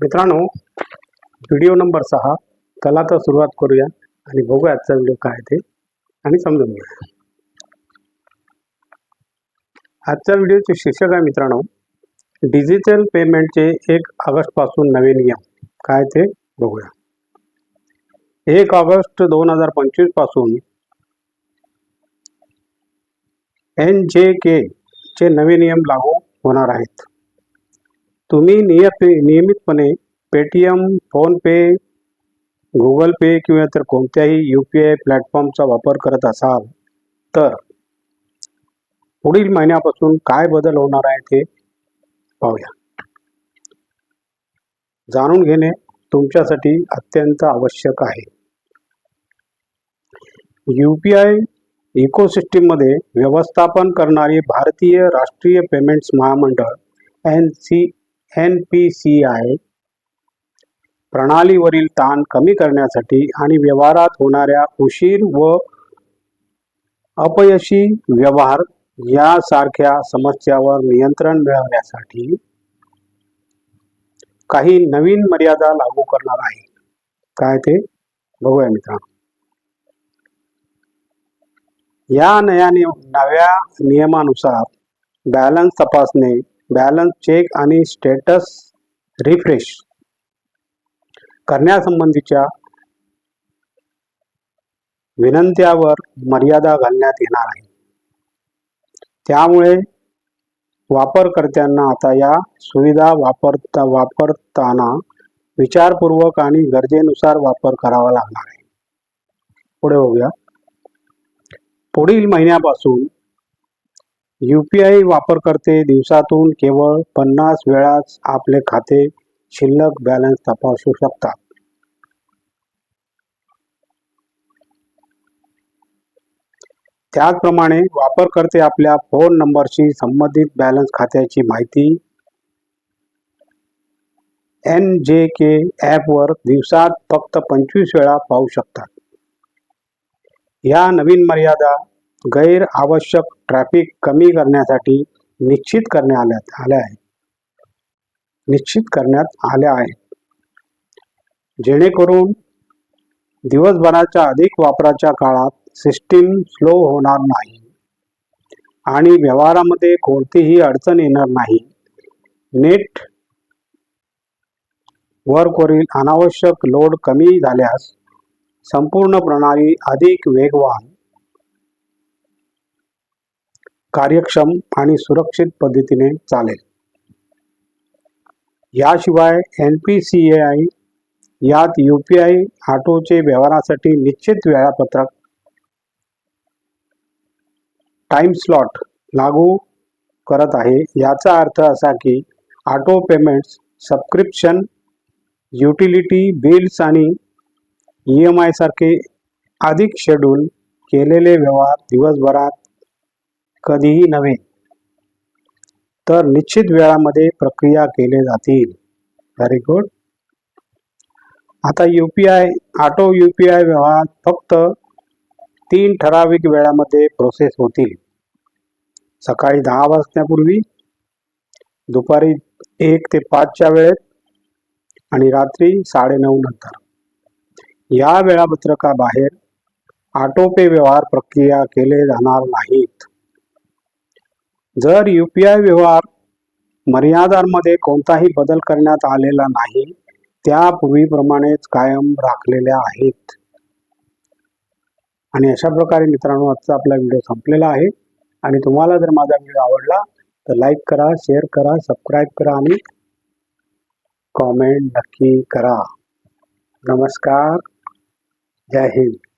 मित्रांनो video number सहा. चला तर सुरुवात करूया आणि बघूया आजचा व्हिडिओ काय ते. आणि समजून घेऊया. आजच्या व्हिडिओचे शीर्षक आहे मित्रांनो डिजिटल पेमेंटचे एक ऑगस्टपासून नवे नियम. काय ते बघूया. एक ऑगस्ट दोन हजार पंचवीसपासून एन जे के चे नवे नियम लागू होणार आहेत. तुम्ही नियत नियमितपणे पेटीएम फोनपे गुगल पे किंवा इतर कोणत्याही यू पी आय प्लॅटफॉर्मचा वापर करत असाल तर पुढील महिन्यापासून काय बदल होणार आहे ते पाहूया. जाणून घेणे तुमच्यासाठी अत्यंत आवश्यक आहे. यू पी आय इकोसिस्टीममध्ये व्यवस्थापन करणारी भारतीय राष्ट्रीय पेमेंट्स महामंडळ N C N P C I प्रणालीवरील ताण कमी करण्यासाठी आणि व्यवहारात होणाऱ्या उशीर व अपयशी व्यवहार यासारख्या समस्यावर नियंत्रण मिळवण्यासाठी काही नवीन मर्यादा लागू करणार आहे. काय ते? बघूया मित्रांनो. या नया नियम नव्या नियमानुसार बॅलन्स तपासणे बॅलन्स चेक आणि स्टेटस रिफ्रेश करण्यासंबंधीच्या विनंत्यावर मर्यादा घालण्यात येणार आहे. त्यामुळे वापरकर्त्यांना आता या सुविधा वापरता वापरताना विचारपूर्वक आणि गरजेनुसार वापर करावा लागणार आहे. पुढे बघूया. पुढील महिन्यापासून यू पी आय वापरकर्ते दिवसातून केवळ पन्नास वेळाच आपले खाते शिल्लक बॅलन्स तपासू शकतात. त्याचप्रमाणे वापरकर्ते आपल्या फोन नंबरशी संबंधित बॅलन्स खात्याची माहिती एन जे के ॲपवर दिवसात फक्त पंचवीस वेळा पाहू शकतात. या नवीन मर्यादा गैर आवश्यक ट्रॅफिक कमी करण्यासाठी निश्चित करण्यात आल्या आल्या आहेत. निश्चित करण्यात आल्या आहेत. जेणेकरून दिवसभराच्या अधिक वापराच्या काळात सिस्टीम स्लो होणार नाही आणि व्यवहारामध्ये कोणतीही अडचण येणार नाही. नेट वर्कवरील अनावश्यक लोड कमी झाल्यास संपूर्ण प्रणाली अधिक वेगवान कार्यक्षम आणि सुरक्षित पद्धतीने चालेल. याशिवाय N P C A I यात यू पी आय ऑटोचे व्यवहारासाठी निश्चित वेळापत्रक टाइम स्लॉट लागू करत आहे. याचा अर्थ असा की auto payments subscription utility bills आणि ई एम आय सारखे अधिक शेड्यूल केलेले व्यवहार दिवसभरात कधीही नव्हे तर निश्चित वेळामध्ये प्रक्रिया केले जातील. व्हेरी गुड आता U P I auto U P I व्यवहार फक्त तीन ठराविक वेळामध्ये प्रोसेस होतील. सकाळी दहा वाजण्यापूर्वी दुपारी एक ते पाचच्या वेळेत आणि रात्री साडेनऊ नंतर. या वेळापत्रकाबाहेर ऑटोपे व्यवहार प्रक्रिया केले जाणार नाहीत. जर यू पी आय व्यवहार मर्यादांमध्ये कोणताही बदल करण्यात आलेला नाही त्या पूर्वीप्रमाणेच कायम राखलेल्या आहेत. आणि अशा प्रकारे मित्रांनो आजचा आपला व्हिडिओ संपलेला आहे. आणि तुम्हाला जर माझा व्हिडिओ आवडला तर लाईक करा शेअर करा सबस्क्राईब करा आणि कॉमेंट नक्की करा. नमस्कार. जय हिंद.